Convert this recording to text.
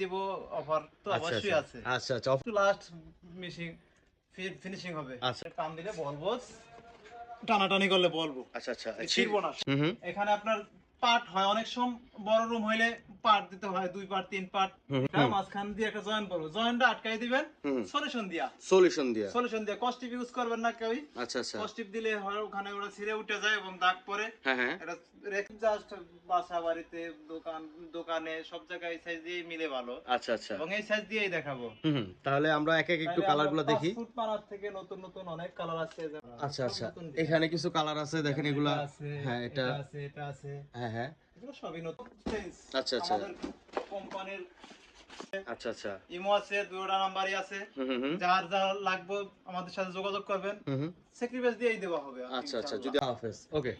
দিব অফার তো আচ্ছা অবশ্যই আচ্ছা। আছে। আচ্ছা আচ্ছা। লাস্ট মিশিং ফিনিশিং হবে। আচ্ছা। টান দিলে বলব টানাটানি করলে বলব আচ্ছা আচ্ছা। ছিড়বো না। এখানে আপনার পার্ট হয় অনেক সময় বড় রুম হইলে পার্ট দিতে হয় দুই পার্ট তিন পার্ট মাঝখান দিয়ে একটা জয়েন করব জয়েনটা আটকাই দিবেন। সলিউশন দিয়া। সলিউশন দিয়া। সলিউশন দিয়া। কস্টিপ ইউজ করবেন না কেউই। আচ্ছা আচ্ছা। কস্টিপ দিলে হয় ওখানে ওরা ছিঁড়ে উঠে যায় এবং দাগ পরে হ্যাঁ হ্যাঁ। এটা জাস্ট বাসা বাড়িতে দোকান দোকানে সব জায়গায় এই সাইজ দিয়ে মিলে ভালো। আচ্ছা আচ্ছা। এবং এই সাইজ দিয়েই দেখাবো। হুম। তাহলে আমরা এক এক একটু তাহলে কালারগুলো দেখি। ফুট পানার থেকে নতুন নতুন অনেক কালার আছে। আচ্ছা আচ্ছা। এখানে কিছু কালার আছে দেখেন এগুলা। হ্যাঁ এটা। আছে এটা আছে। হ্যাঁ হ্যাঁ। এগুলো সবই নতুন। আচ্ছা, আচ্ছা। আমাদের কোম্পানির আচ্ছা আচ্ছা। ইমো আছে দুটা নাম্বারই আছে। হুম হুম হুম। যার যা লাগবে আমাদের সাথে যোগাযোগ করবেন। স্যাক্রিফাইস দিয়েই দেওয়া হবে। আচ্ছা আচ্ছা। যদি হাফেজ। ওকে